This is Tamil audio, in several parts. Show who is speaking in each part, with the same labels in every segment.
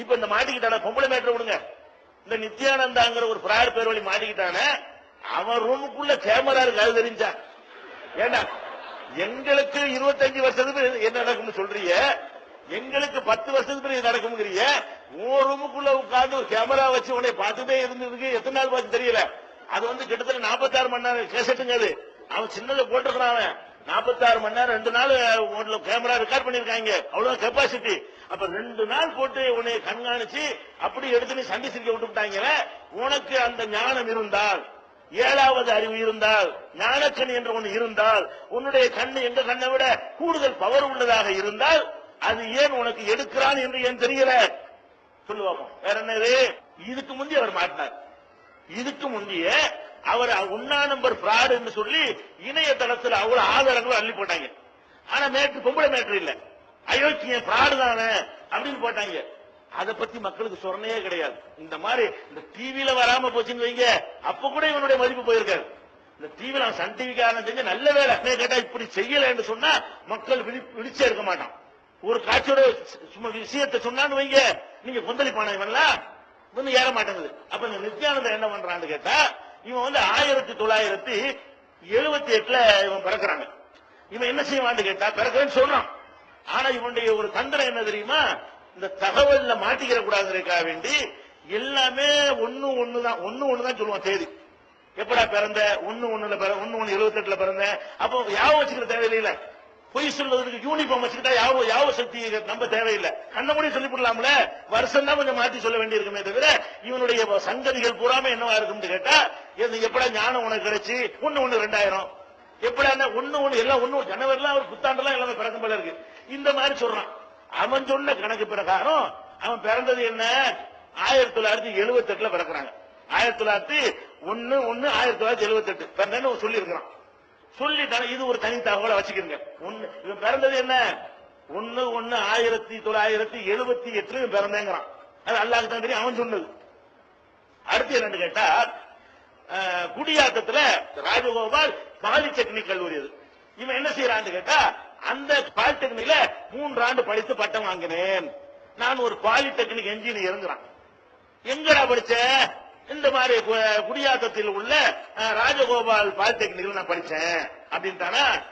Speaker 1: இப்ப இந்த மாட்டிக்கிட்டான? பொம்பளை மேட்டர் விடுங்க. இந்த நித்யானந்தாங்கிற ஒரு பிராயர் பேர் வழி மாட்டிக்கிட்டான? அவன் ரூமுக்குள்ள கேமரா இருக்கு அது தெரிஞ்சா. ஏண்டா? எங்களுக்கு இருபத்தஞ்சு வருஷத்துக்கு என்ன நடக்கும்னு சொல்றீங்க? எங்களுக்கு பத்து வருஷத்துக்கு இது நடக்கும்ங்கிறீங்க? உன் ரூமுக்குள்ள உட்கார்ந்து ஒரு கேமரா வச்சு உன்னை பார்த்துட்டே இருந்ததுக்கு எத்தனை நாள் பார்த்து தெரியல. அது வந்து கிட்டத்தட்ட நாற்பத்தாறு மணி நேரம் கேசட்டுங்க அது. அவன் சின்னதை போட்டிருக்கிறான் அவன். நாற்பத்தாறு மணி நேரம் ரெண்டு நாள் கேமரா ரெக்கார்ட் பண்ணிருக்காங்க அவ்வளவு கெப்பாசிட்டி அப்ப ரெண்டு நாள் போட்டு உன்னை கண்காணிச்சு அப்படி எடுத்து நீ சண்டை சிரிக்க விட்டுட்டாங்க உனக்கு அந்த ஞானம் இருந்தால் ஏழாவது அறிவு இருந்தால் ஞானக்கண் என்று ஒன்று இருந்தால் உன்னுடைய கண்ணு எங்க கண்ணை விட கூடுதல் பவர் உள்ளதாக இருந்தால் அது ஏன் உனக்கு எடுக்கிறான் என்று ஏன் தெரியல? சொல்லுவாங்க வேற என்னது இதுக்கு முந்தி அவர் மாட்டினார். இதுக்கு முந்தைய அவர் உண்ணா நம்பர் பிராடு என்று சொல்லி இணையதளத்தில் அவ்வளவு ஆதாரங்களும் அள்ளி போட்டாங்க. ஆனா மேட்ரு பொம்பளை மேட்ரு இல்லை. அயோக்கிய பிராடுதானே அப்படின்னு போட்டாங்க. அதை பத்தி மக்களுக்கு சொன்னே கிடையாது. இந்த மாதிரி இந்த டிவியில வராம போச்சுன்னு வைங்க. அப்ப கூட இவனுடைய மதிப்பு போயிருக்காரு இந்த டிவியில அவன் சன் டிவி காரணம் செஞ்ச நல்ல வேலை. கேட்டா இப்படி செய்யலன்னு சொன்னா மக்கள் விழிச்சே இருக்க மாட்டான். ஒரு காட்சியோட சும்மா விஷயத்தை சொன்னான்னு வைங்க. நீங்க கொந்தளிப்பான இவன்லாம் இன்னும் ஏற மாட்டேங்குது. அப்ப இந்த நித்யானந்தர் என்ன பண்றான்னு கேட்டா இவன் வந்து ஆயிரத்தி தொள்ளாயிரத்தி எழுபத்தி எட்டுல இவன் பிறக்கிறாங்க. இவன் என்ன செய்வான்னு கேட்டா பிறக்கிறேன்னு சொல்றான். ஆனா இவனுடைய ஒரு தந்திரம் என்ன தெரியுமா? இந்த தகவல்ல மாட்டிக்கிற கூடாதுக்காக வேண்டி எல்லாமே ஒன்னு ஒண்ணுதான் ஒண்ணு ஒண்ணுதான் சொல்லுவான் தேதி. எப்படா பிறந்த? ஒன்னு ஒண்ணுல பிற ஒண்ணு ஒண்ணு எழுபத்தி எட்டுல பிறந்த? அப்போ யாவும் வச்சுக்கிற தேவையில்லை. பொய் சொல்றதுக்கு யூனிஃபார்ம் வச்சுக்கிட்டா யாவோ யாவ சக்தி நம்ம தேவையில்லை. கண்ண மூடி சொல்லி வருஷம் தான் கொஞ்சம் மாத்தி சொல்ல வேண்டியிருக்குமே தவிர இவனுடைய சங்கதிகள் பூராம என்னவா இருக்கும்னு கேட்டா இது எப்படா ஞானம் உனக்கு கிடைச்சு? ஒன்னு ஒண்ணு ரெண்டாயிரம். எப்படா என்ன ஒண்ணு ஒண்ணு எல்லாம் ஒண்ணு ஜனவரிலாம் ஒரு புத்தாண்டுலாம் எல்லாமே பிறக்கும் போல இருக்கு. இந்த மாதிரி சொல்றான். அவன் சொன்ன கணக்கு பிரகாரம் அவன் பிறந்தது என்ன? ஆயிரத்தி தொள்ளாயிரத்தி எழுபத்தி எட்டுல பிறக்கிறாங்க. ஆயிரத்தி தொள்ளாயிரத்தி ஒன்னு ஒன்னு ஆயிரத்தி தொள்ளாயிரத்தி எழுபத்தி எட்டு பிறந்தேன்னு சொல்லி இருக்கிறான் சொல்லி இது ஒரு தனி தகவலை வச்சுக்கிறீங்க ஒன்னு இவன் பிறந்தது என்ன? ஒன்னு ஒன்னு ஆயிரத்தி தொள்ளாயிரத்தி எழுபத்தி எட்டுல இவன் பிறந்தேங்கிறான். அது அல்லாஹ் தான் தெரியும் அவன் சொன்னது. அடுத்து என்னன்னு கேட்டா குடியாத்தத்துல ராஜகோபால் பாலிடெக்னிக் கல்லூரி அது. இவன் என்ன செய்யறான்னு கேட்டா அந்த பாலிடெக்னிக்ல மூன்று ஆண்டு படித்து பட்டம் வாங்கினேன். நான் ஒரு பாலிடெக்னிக் என்ஜினியருங்கிறான் எங்கடா படிச்ச? இந்த மாதிரி கு- குடியாத்தத்தில் உள்ள ராஜகோபால் பாலிடெக்னிக்ல நான் படிச்சேன். அப்படின்ட்டானா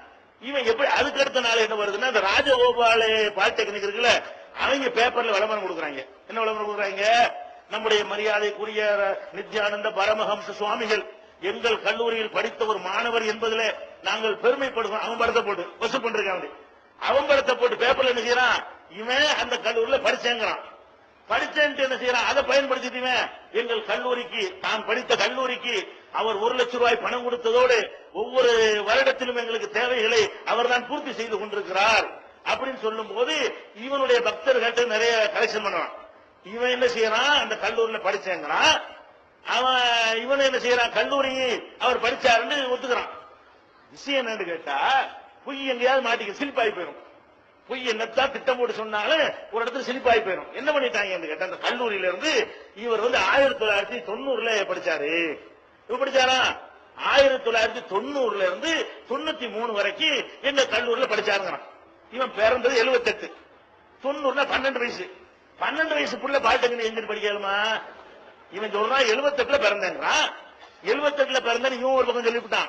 Speaker 1: இவன் எப்படி அதுக்கு அடுத்த நாள் என்ன வருதுன்னா இந்த ராஜகோபால் பாலிடெக்னிக் இருக்குல்ல அவங்க பேப்பர்ல விளம்பரம் கொடுக்குறாங்க. என்ன விளம்பரம் கொடுக்குறாங்க? நம்முடைய மரியாதைக்குரிய நித்யானந்த பரமஹம்ச சுவாமிகள் எங்கள் கல்லூரியில் படித்த ஒரு மாணவர் என்பதில் நாங்கள் பெருமைப்படுவோம். அவன் படத்தை போட்டு வசூல் பண்றாங்க அவன் படத்தை போட்டு பேப்பர்ல என்ன செய்யறான்? இவன் அந்த கல்லூரியில படிச்சேங்கிறான். படிச்சேன்ட்டு என்ன செய்யறான்? அதை பயன்படுத்திட்டுமே எங்கள் கல்லூரிக்கு தான் படித்த கல்லூரிக்கு அவர் ஒரு லட்சம் ரூபாய் பணம் கொடுத்ததோடு ஒவ்வொரு வருடத்திலும் எங்களுக்கு தேவைகளை அவர் தான் பூர்த்தி செய்து கொண்டிருக்கிறார் அப்படின்னு சொல்லும் போது இவனுடைய பக்தர்கள்ட்ட நிறைய கலெக்ஷன் பண்ணுவான். இவன் என்ன செய்யறான்? அந்த கல்லூரியில படிச்சேங்கிறான். அவன் இவன் என்ன செய்யறான்? கல்லூரி அவர் படிச்சாருன்னு ஒத்துக்கிறான். விஷயம் என்னன்னு கேட்டா பொய் எங்கேயாவது மாட்டிக்க சிரிப்பாகி போயிடும் பொய் என்னத்தான் திட்டம் போட்டு சொன்னாலும் ஒரு இடத்துல சிரிப்பாகி போயிடும் என்ன பண்ணிட்டாங்க கேட்டா அந்த கல்லூரியில இருந்து இவர் வந்து ஆயிரத்தி தொள்ளாயிரத்தி தொண்ணூறுல படிச்சாரு. இவர் படிச்சாரா? ஆயிரத்தி தொள்ளாயிரத்தி தொண்ணூறுல இருந்து தொண்ணூத்தி மூணு வரைக்கும் எங்க கல்லூரியில படிச்சாருங்கிறான். இவன் பிறந்தது எழுபத்தெட்டு தொண்ணூறுல பன்னெண்டு வயசு. பன்னெண்டு வயசு புள்ள பாலிடெக்னிக் எங்க படிக்கலாமா இவன் சொல்றான் எழுபத்தெட்டுல பிறந்தேங்கிறான் எழுபத்தெட்டுல பிறந்தேன்னு இவன் ஒரு பக்கம் சொல்லிவிட்டான்.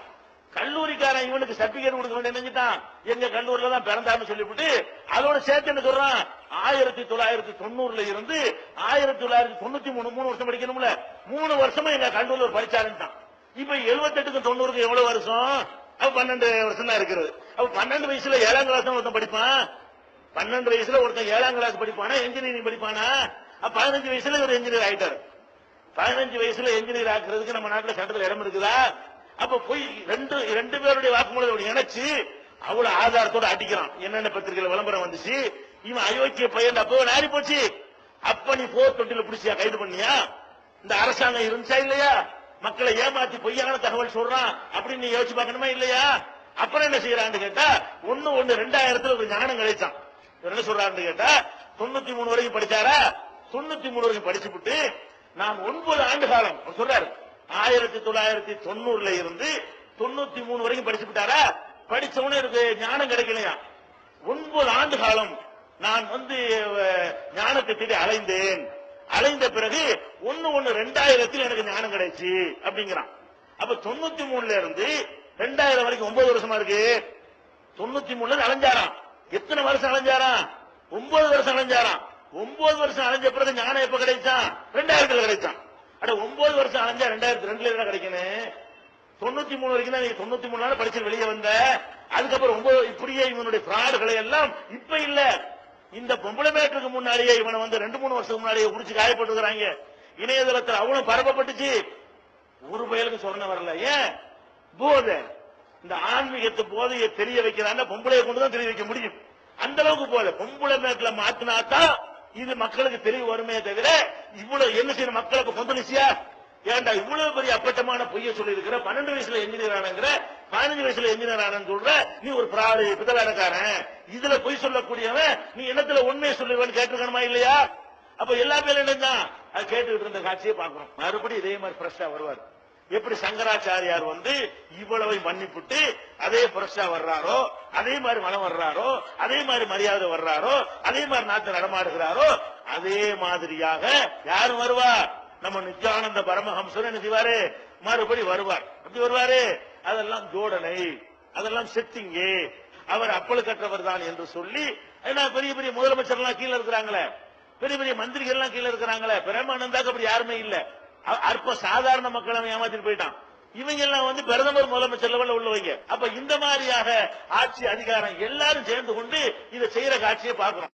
Speaker 1: கல்லூரிக்காரன் இவனுக்கு சர்டிபிகேட் கொடுக்க வேண்டிய நினைச்சிட்டான் எங்க கல்லூரில தான் பிறந்தான்னு சொல்லிவிட்டு அதோட சேர்த்து என்ன சொல்றான்? ஆயிரத்தி தொள்ளாயிரத்தி தொண்ணூறுல இருந்து ஆயிரத்தி தொள்ளாயிரத்தி தொண்ணூத்தி மூணு மூணு வருஷம் படிக்கணும்ல. மூணு வருஷமா எங்க கல்லூரியில் படிச்சாருன்ட்டான் இப்ப எழுபத்தெட்டுக்கு தொண்ணூறுக்கு எவ்வளவு வருஷம்? அவ பன்னெண்டு வருஷம் தான் இருக்கிறது. அவ பன்னெண்டு வயசுல ஏழாம் கிளாஸ் தான் ஒருத்தன் படிப்பான். பன்னெண்டு வயசுல ஒருத்தன் ஏழாம் கிளாஸ் படிப்பானா இன்ஜினியரிங் படிப்பானா? பதினஞ்சு வயசுல ஒரு இன்ஜினியர் ஆயிட்டாரு. பதினஞ்சு வயசுல இன்ஜினியர் ஆக்குறதுக்கு நம்ம நாட்டில் சட்டத்தில் இடம் இருக்குதா? அப்ப போய் ரெண்டு ரெண்டு பேருடைய வாக்குமூலம் இணைச்சு அவ்வளவு ஆதாரத்தோட அடிக்கிறான். என்னென்ன பத்திரிகையில விளம்பரம் வந்துச்சு? இவன் அயோக்கிய பையன் அப்போ நாரி போச்சு. அப்ப நீ போர் தொட்டில பிடிச்சியா கைது பண்ணியா? இந்த அரசாங்கம் இருந்துச்சா இல்லையா? மக்களை ஏமாத்தி பொய்யான தகவல் சொல்றான். அப்படின்னு நீ யோசிச்சு பார்க்கணுமா இல்லையா? அப்புறம் என்ன செய்யறான்னு கேட்டா ஒன்னு ஒண்ணு ரெண்டாயிரத்துல ஒரு ஞானம் கிடைச்சான். என்ன சொல்றாருன்னு கேட்டா தொண்ணூத்தி மூணு வரைக்கும் படிச்சாரா? தொண்ணூத்தி மூணு வரைக்கும் படிச்சுப்புட்டு நான் ஒன்பது ஆண்டு காலம் சொல்றாரு ஆயிரத்தி தொள்ளாயிரத்தி தொண்ணூறுல இருந்து தொண்ணூத்தி மூணு வரைக்கும் படிச்சு விட்டாரா படிச்சவனே இருக்கு ஞானம் கிடைக்கலையா? ஒன்பது ஆண்டு காலம் நான் வந்து ஞானத்தை தேடி அலைந்தேன். அலைந்த பிறகு ஒன்னு ஒண்ணு ரெண்டாயிரத்தில் எனக்கு ஞானம் கிடைச்சு அப்படிங்கிறான். அப்ப தொண்ணூத்தி மூணுல இருந்து ரெண்டாயிரம் வரைக்கும் ஒன்பது வருஷமா இருக்கு? தொண்ணூத்தி மூணுல அலைஞ்சாராம். எத்தனை வருஷம் அலைஞ்சாராம்? ஒன்பது வருஷம் அலைஞ்சாராம். ஒன்பது வருஷம் அலைஞ்ச பிறகு ஞானம் எப்ப கிடைச்சான் ரெண்டாயிரத்துல கிடைச்சான் அட ஒன்பது வருஷம் அலைஞ்சா ரெண்டாயிரத்தி ரெண்டுல என்ன கிடைக்கணும் தொண்ணூத்தி மூணு வரைக்கும் தான் நீ தொண்ணூத்தி மூணு நாள் படிச்சு வெளியே வந்த. அதுக்கப்புறம் ஒன்பது இப்படியே இவனுடைய பிராடுகளை எல்லாம் இப்ப இல்ல. இந்த பொம்பளை மேட்டுக்கு முன்னாடியே இவனை வந்து ரெண்டு மூணு வருஷத்துக்கு முன்னாடியே உடிச்சு காயப்பட்டுக்கிறாங்க இணையதளத்தில் அவ்வளவு பரப்பப்பட்டுச்சு. ஒரு பயலுக்கு சொன்ன வரல. ஏன்? போதை. இந்த ஆன்மீகத்து போதையை தெரிய வைக்கிறான்னா பொம்பளையை கொண்டு தான் தெரிய வைக்க முடியும். அந்த அளவுக்கு போல பொம்பளை மேட்ல மாத்தினாதான் இது மக்களுக்கு தெளிவு வருமே தவிர இவ்வளவு என்ன செய்யணும் மக்களுக்கு பொந்தனிசியா ஏன்டா இவ்வளவு பெரிய அப்பட்டமான பொய்ய சொல்லி இருக்கிற பன்னெண்டு வயசுல என்ஜினியர் ஆனங்கிற பதினஞ்சு வயசுல என்ஜினியர் ஆனன்னு சொல்ற நீ ஒரு பிராடு பித்தலாடக்காரன் இதுல பொய் சொல்லக்கூடியவன் நீ என்னத்துல உண்மையை சொல்லுவேன்னு கேட்டிருக்கணுமா இல்லையா? அப்ப எல்லா பேரும் என்னதான் அது கேட்டுக்கிட்டு இருந்த காட்சியை பாக்குறோம் மறுபடியும் இதே மாதிரி ஃப்ரெஷ்ஷா வருவார். எப்படி சங்கராச்சாரியார் வந்து இவ்வளவை மன்னிப்புட்டு அதே புரட்சா வர்றாரோ அதே மாதிரி மனம் வர்றாரோ அதே மாதிரி மரியாதை வர்றாரோ அதே மாதிரி நாட்டு நடமாடுகிறாரோ அதே மாதிரியாக யார் வருவார் நம்ம நித்யானந்த பரமஹம்சர் என்ன செய்வாரு? மறுபடி வருவார். அப்படி வருவாரு. அதெல்லாம் ஜோடனை அதெல்லாம் செட்டிங்கு. அவர் அப்பழு கற்றவர் தான் என்று சொல்லி ஏன்னா பெரிய பெரிய முதலமைச்சர் எல்லாம் கீழே இருக்கிறாங்களே. பெரிய பெரிய மந்திரிகள் எல்லாம் கீழே இருக்கிறாங்களே. பிரேமானந்தாக்கு அப்படி யாருமே இல்ல. அற்ப சாதாரண மக்கள் ஏமாத்திட்டு போயிட்டான். இவங்க எல்லாம் வந்து பிரதமர் முதலமைச்சர் லெவல்ல உள்ளவங்க அப்ப இந்த மாதிரியாக ஆட்சி அதிகாரம் எல்லாரும் சேர்ந்து கொண்டு இதை செய்யற காட்சியை பார்க்கிறோம்